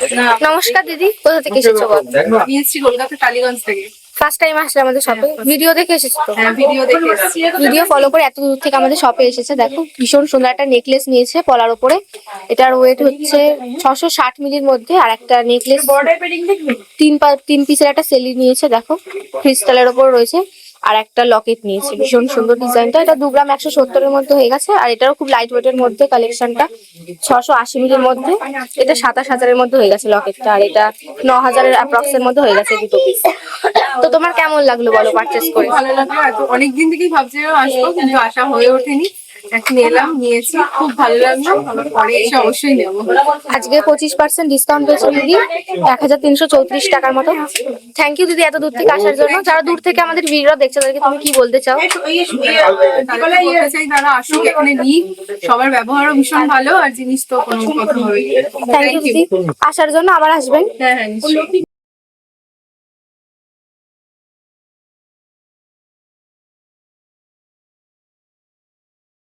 নমস্কার দিদি কোথা থেকে এসেছ এসেছি কলকাতা টালিগঞ্জ থেকে। ফার্স্ট টাইম আসলে আমাদের শপে ভিডিও দেখে এসেছ তো? হ্যাঁ ভিডিও দেখে ভিডিও ফলো করে এত দূর থেকে আমাদের শপে এসেছে। দেখো ভীষণ সুন্দর একটা নেকলেস নিয়েছে পলার ওপরে এটার ওয়েট হচ্ছে ছশো ষাট মিলির মধ্যে আর একটা নেকলেস বর্ডার পেডিং দেখবি? তিন পা- তিন পিসের একটা সেলি নিয়েছে দেখো। ক্রিস্টালের ওপর রয়েছে। আর একটা লকেট নিয়েছি। ভীষণ সুন্দর ডিজাইনটা। এটা দু গ্রাম একশো সত্তরের মধ্যে হয়ে গেছে। আর এটাও খুব লাইট ওয়েটের মধ্যে কালেকশনটা ছশো আশি মিলির মধ্যে। এটা সাতাশ হাজারের মধ্যে হয়ে গেছে লকেটটা। আর এটা ন হাজারের অ্যাপ্রক্স এর মধ্যে হয়ে গেছে দুটো পিস তো তোমার কেমন লাগল বলো পারচেস করে? ভালো লাগল। অনেকদিন থেকেই ভাবছিলাম আসব, কিন্তু আসা হয়ে ওঠেনি। এখন এলাম নিয়েছি। খুব ভালো লাগল। পরে এসে অবশ্যই নেব। আজকে পঁচিশ পার্সেন্ট ডিসকাউন্ট পেয়েছে দিদি। এক হাজার তিনশো চৌত্রিশ টাকার মতো। থ্যাংক ইউ দিদি এত দূর থেকে আসার জন্য। যারা দূর থেকে আমাদের ভিডিও দেখছে তাদেরকে তুমি কি বলতে চাও? তারা আসুক এখানে নিক সবার ব্যবহারও ভীষণ ভালো আর জিনিস তো কোনো কথা হবে থ্যাংক ইউ দিদি। আসার জন্য আবার আসবেন। হ্যাঁ হ্যাঁ